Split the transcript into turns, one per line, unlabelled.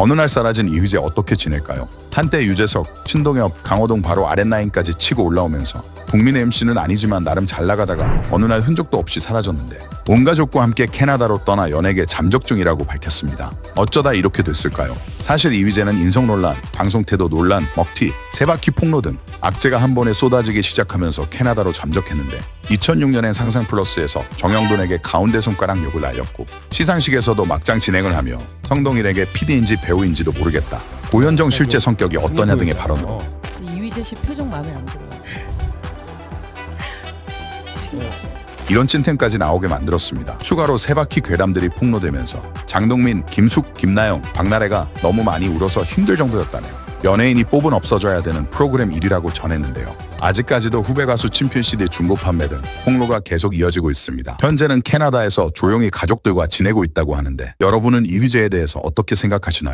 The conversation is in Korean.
어느 날 사라진 이휘재 어떻게 지낼까요? 한때 유재석, 신동엽, 강호동 바로 아랫라인까지 치고 올라오면서 국민의 MC는 아니지만 나름 잘 나가다가 어느 날 흔적도 없이 사라졌는데 온 가족과 함께 캐나다로 떠나 연예계 잠적 중이라고 밝혔습니다. 어쩌다 이렇게 됐을까요? 사실 이휘재는 인성 논란, 방송 태도 논란, 먹튀, 세바퀴 폭로 등 악재가 한 번에 쏟아지기 시작하면서 캐나다로 잠적했는데 2006년엔 상상 플러스에서 정영돈에게 가운데 손가락 욕을 날렸고 시상식에서도 막장 진행을 하며 성동일에게 PD인지 배우인지도 모르겠다. 고현정 실제 성격이 어떠냐 등의 발언으로
이휘재 씨 표정 마음에 안 들어요.
이런 찐텐까지 나오게 만들었습니다. 추가로 세 바퀴 괴담들이 폭로되면서 장동민, 김숙, 김나영, 박나래가 너무 많이 울어서 힘들 정도였다네요. 연예인이 뽑은 없어져야 되는 프로그램 1위라고 전했는데요. 아직까지도 후배 가수 친필 CD 중고 판매 등 폭로가 계속 이어지고 있습니다. 현재는 캐나다에서 조용히 가족들과 지내고 있다고 하는데 여러분은 이휘재에 대해서 어떻게 생각하시나요?